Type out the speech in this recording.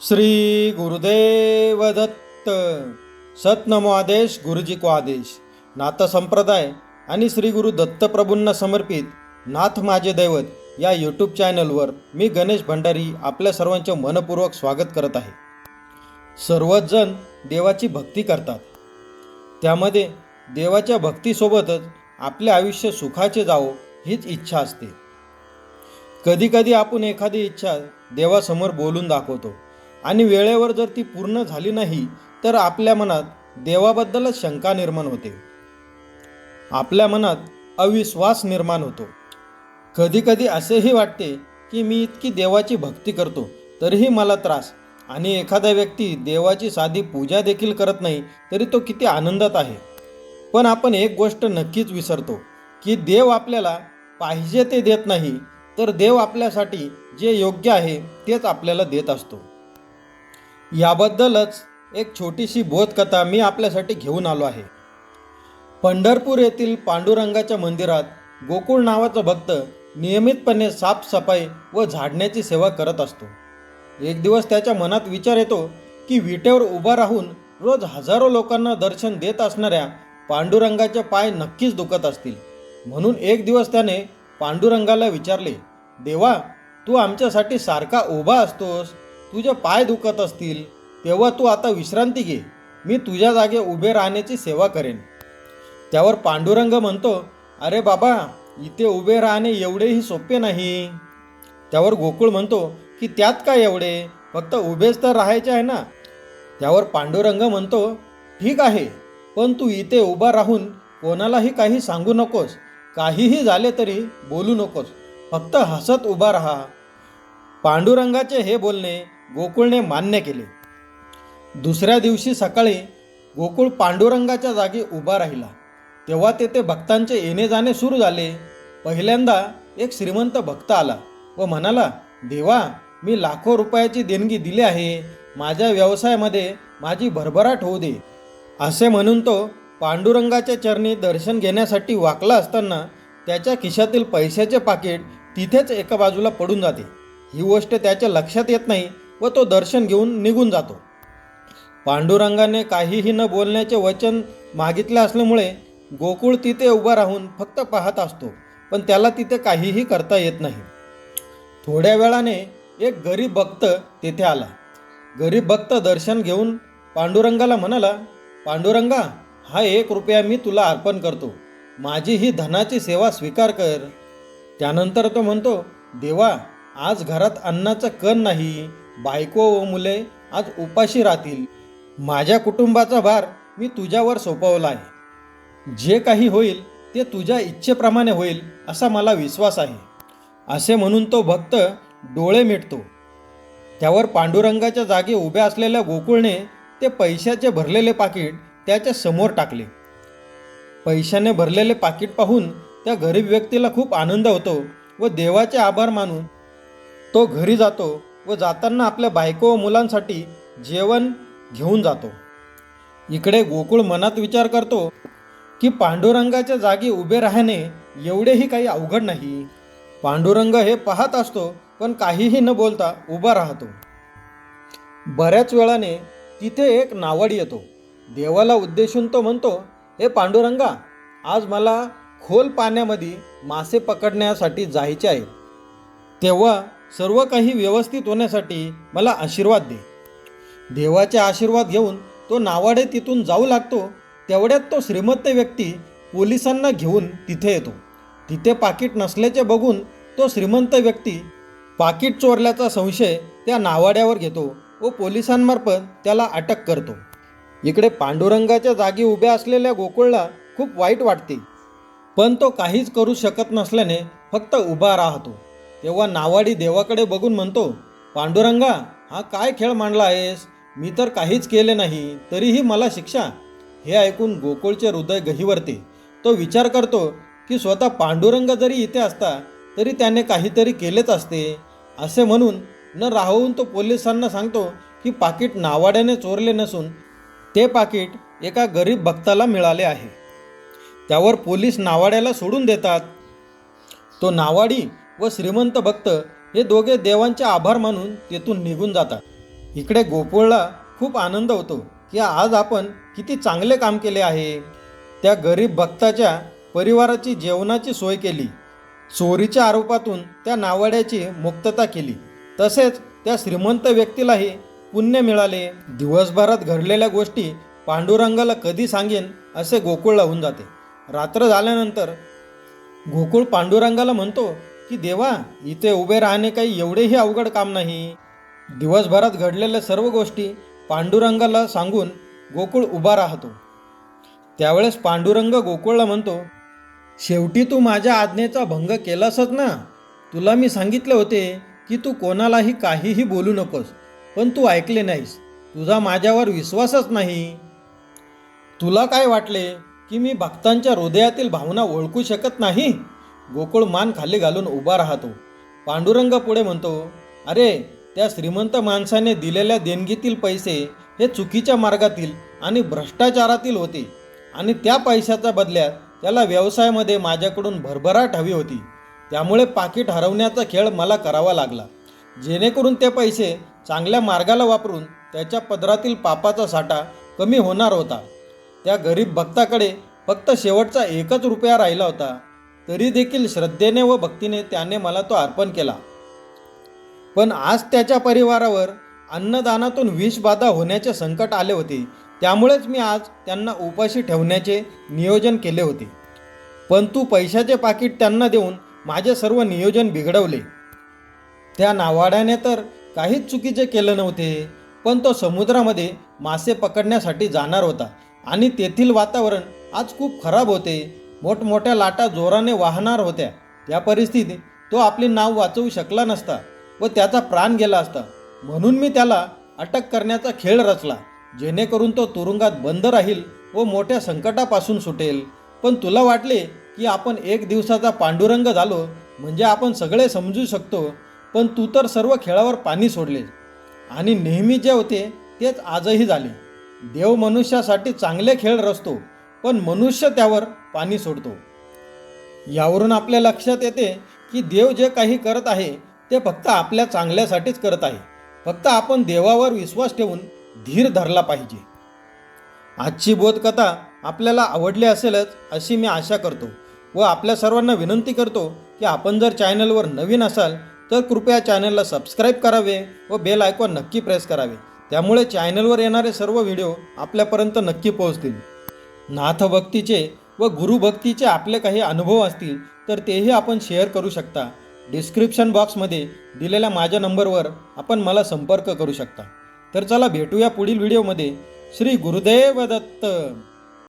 श्री गुरुदेव दत्त सतनमो आदेश गुरुजी को आदेश। नाथ संप्रदाय आणि श्री गुरु दत्तप्रभूंना समर्पित नाथ माझे दैवत या यूट्यूब चॅनलवर मी गणेश भंडारी आपल्या सर्वांचे मनपूर्वक स्वागत करत आहे. सर्वच जण देवाची भक्ती करतात. त्यामध्ये देवाच्या भक्तीसोबतच आपले आयुष्य सुखाचे जावो हीच इच्छा असते. कधीकधी आपण एखादी इच्छा देवासमोर बोलून दाखवतो. आणि वेळेवर जर ती पूर्ण झाली नाही तर आपल्या मनात देवाबद्दलच शंका निर्माण होते. आपल्या मनात अविश्वास निर्माण होतो. कधीकधी असेही वाटते की मी इतकी देवाची भक्ती करतो तरीही मला त्रास. आणि एखादा व्यक्ती देवाची साधी पूजा देखील करत नाही तरी तो किती आनंदात आहे. पण आपण एक गोष्ट नक्कीच विसरतो की देव आपल्याला पाहिजे ते देत नाही तर देव आपल्यासाठी जे योग्य आहे तेच आपल्याला देत असतो. याबद्दलच एक छोटीशी बोधकथा मी आपल्यासाठी घेऊन आलो आहे. पंढरपूर येथील पांडुरंगाच्या मंदिरात गोकुळ नावाचा भक्त नियमितपणे साफसफाई व झाडण्याची सेवा करत असतो. एक दिवस त्याच्या मनात विचार येतो की विटेवर उभा राहून रोज हजारो लोकांना दर्शन देत असणाऱ्या पांडुरंगाचे पाय नक्कीच दुखत असतील. म्हणून एक दिवस त्याने पांडुरंगाला विचारले देवा तू आमच्यासाठी सारखा उभा असतोस तुझे पाय दुखत असतील तेव्हा तू आता विश्रांती घे. मी तुझ्या जागे उभे राहण्याची सेवा करेन. त्यावर पांडुरंग म्हणतो अरे बाबा इथे उभे राहणे एवढेही सोपे नाही. त्यावर गोकुळ म्हणतो की त्यात काय एवढे? फक्त उभेच तर राहायचे आहे ना? त्यावर पांडुरंग म्हणतो ठीक आहे पण तू इथे उभा राहून कोणालाही काही सांगू नकोस. काहीही झाले तरी बोलू नकोस. फक्त हसत उभा राहा. पांडुरंगाचे हे बोलणे गोकुळने मान्य केले. दुसऱ्या दिवशी सकाळी गोकुळ पांडुरंगाच्या जागी उभा राहिला. तेव्हा तेथे भक्तांचे येणे जाणे सुरू झाले. पहिल्यांदा एक श्रीमंत भक्त आला व म्हणाला देवा मी लाखो रुपयाची देणगी दिली आहे. माझ्या व्यवसायामध्ये माझी भरभराट होऊ दे. असे म्हणून तो पांडुरंगाच्या चरणी दर्शन घेण्यासाठी वाकला असताना त्याच्या खिशातील पैशाचे पाकिट तिथेच एका बाजूला पडून जाते. ही गोष्ट त्याच्या लक्षात येत नाही व तो दर्शन घेऊन निघून जातो. पांडुरंगाने काहीही न बोलण्याचे वचन मागितले असल्यामुळे गोकुळ तिथे उभा राहून फक्त पाहत असतो पण त्याला तिथे काहीही करता येत नाही. थोड्या वेळाने एक गरीब भक्त तेथे आला. गरीब भक्त दर्शन घेऊन पांडुरंगाला म्हणाला पांडुरंगा हा एक रुपया मी तुला अर्पण करतो. माझी ही धनाची सेवा स्वीकार कर. त्यानंतर तो म्हणतो देवा आज घरात अन्नाचं कण नाही बायको व मुले आज उपाशी राहतील. माझ्या कुटुंबाचा भार मी तुझ्यावर सोपवला आहे. जे काही होईल ते तुझ्या इच्छेप्रमाणे होईल असा मला विश्वास आहे. असे म्हणून तो भक्त डोळे मिटतो. त्यावर पांडुरंगाच्या जागी उभ्या असलेल्या गोकुळने ते पैशाचे भरलेले पाकिट त्याच्यासमोर टाकले. पैशाने भरलेले पाकिट पाहून त्या गरीब व्यक्तीला खूप आनंद होतो व देवाचे आभार मानून तो घरी जातो व जाताना आपल्या बायको व मुलांसाठी जेवण घेऊन जातो. इकडे गोकुळ मनात विचार करतो की पांडुरंगाच्या जागी उभे राहणे एवढेही काही अवघड नाही. पांडुरंग हे पाहत असतो पण काहीही न बोलता उभा राहतो. बऱ्याच वेळाने तिथे एक नावड येतो. देवाला उद्देशून तो म्हणतो हे पांडुरंगा आज मला खोल पाण्यामध्ये मासे पकडण्यासाठी जायचे आहे. तेव्हा सर्व काही व्यवस्थित होण्यासाठी मला आशीर्वाद दे. देवाचे आशीर्वाद घेऊन तो नावाडे तिथून जाऊ लागतो तेवढ्यात तो श्रीमंत व्यक्ती पोलिसांना घेऊन तिथे येतो. तिथे पाकिट नसल्याचे बघून तो श्रीमंत व्यक्ती पाकिट चोरल्याचा संशय त्या नावाड्यावर घेतो व पोलिसांमार्फत त्याला अटक करतो. इकडे पांडुरंगाच्या जागी उभ्या असलेल्या गोकुळला खूप वाईट वाटते. पण तो काहीच करू शकत नसल्याने फक्त उभा राहतो. तेव्हा नावाडी देवाकडे बघून म्हणतो पांडुरंगा हा काय खेळ मांडला आहेस? मी तर काहीच केले नाही तरीही मला शिक्षा. हे ऐकून गोकुळचे हृदय गहिवरते. तो विचार करतो की स्वतः पांडुरंग जरी इथे असता तरी त्याने काहीतरी केलेच असते. असे म्हणून न राहून तो पोलिसांना सांगतो की पाकिट नावाड्याने चोरले नसून ते पाकिट एका गरीब भक्ताला मिळाले आहे. त्यावर पोलीस नावाड्याला सोडून देतात. तो नावाडी व श्रीमंत भक्त हे दोघे देवांचे आभार मानून तेथून निघून जातात. इकडे गोकुळला खूप आनंद होतो की आज आपण किती चांगले काम केले आहे. त्या गरीब भक्ताच्या परिवाराची जेवणाची सोय केली. चोरीच्या आरोपातून त्या नावाड्याची मुक्तता केली. तसेच त्या श्रीमंत व्यक्तीलाही पुण्य मिळाले. दिवसभरात घडलेल्या गोष्टी पांडुरंगाला कधी सांगेन असे गोकुळला होऊन जाते. रात्र झाल्यानंतर गोकुळ पांडुरंगाला म्हणतो की देवा इथे उभे राहणे काही एवढेही अवघड काम नाही. दिवसभरात घडलेल्या सर्व गोष्टी पांडुरंगाला सांगून गोकुळ उभा राहतो. त्यावेळेस पांडुरंग गोकुळला म्हणतो शेवटी तू माझ्या आज्ञेचा भंग केलासच ना? तुला मी सांगितले होते की तू कोणालाही काहीही बोलू नकोस पण तू ऐकले नाहीस. तुझा माझ्यावर विश्वासच नाही. तुला काय वाटले की मी भक्तांच्या हृदयातील भावना ओळखू शकत नाही? गोकुळ मान खाली घालून उभा राहतो. पांडुरंग पुढे म्हणतो अरे त्या श्रीमंत माणसाने दिलेल्या देणगीतील पैसे हे चुकीच्या मार्गातील आणि भ्रष्टाचारातील होते आणि त्या पैशाच्या बदल्यात त्याला व्यवसायामध्ये माझ्याकडून भरभराट हवी होती. त्यामुळे पाकिट हरवण्याचा खेळ मला करावा लागला. जेणेकरून ते पैसे चांगल्या मार्गाला वापरून त्याच्या पदरातील पापाचा साठा कमी होणार होता. त्या गरीब भक्ताकडे फक्त शेवटचा एकच रुपया राहिला होता. तरी देखील श्रद्धेने व भक्तीने त्याने मला तो अर्पण केला. पण आज त्याच्या परिवारावर अन्नदानातून विषबाधा होण्याचे संकट आले होते. त्यामुळेच मी आज त्यांना उपाशी ठेवण्याचे नियोजन केले होते. पण तू पैशाचे पाकिट त्यांना देऊन माझे सर्व नियोजन बिघडवले. त्या नावाड्याने तर काहीच चुकीचे केलं नव्हते पण तो समुद्रामध्ये मासे पकडण्यासाठी जाणार होता आणि तेथील वातावरण आज खूप खराब होते. मोठमोठ्या लाटा जोराने वाहणार होत्या. त्या परिस्थितीत तो आपले नाव वाचवू शकला नसता व त्याचा प्राण गेला असता. म्हणून मी त्याला अटक करण्याचा खेळ रचला जेणेकरून तो तुरुंगात बंद राहील व मोठ्या संकटापासून सुटेल. पण तुला वाटले की आपण एक दिवसाचा पांडुरंग झालो म्हणजे आपण सगळे समजू शकतो पण तू तर सर्व खेळावर पाणी सोडले. आणि नेहमी जे होते तेच आजही झाले. देव मनुष्यासाठी चांगले खेळ रचतो पण मनुष्य त्यावर पाणी सोडतो. यावरून आपल्या लक्षात येते की देव जे काही करत आहे ते फक्त आपल्या चांगल्यासाठीच करत आहे. फक्त आपण देवावर विश्वास ठेवून धीर धरला पाहिजे. आजची बोधकथा आपल्याला आवडली असेलच अशी मी आशा करतो व आपल्या सर्वांना विनंती करतो की आपण जर चॅनलवर नवीन असाल तर कृपया चॅनलला सबस्क्राईब करावे व बेल आयकॉन नक्की प्रेस करावे. त्यामुळे चॅनलवर येणारे सर्व व्हिडिओ आपल्यापर्यंत नक्की पोहोचतील. नाथभक्तीचे व गुरुभक्तीचे आपले काही अनुभव असतील तर तेही आपण शेअर करू शकता. डिस्क्रिप्शन बॉक्समध्ये दिलेल्या माझ्या नंबरवर आपण मला संपर्क करू शकता. तर चला भेटूया पुढील व्हिडिओमध्ये श्री गुरुदेव दत्त.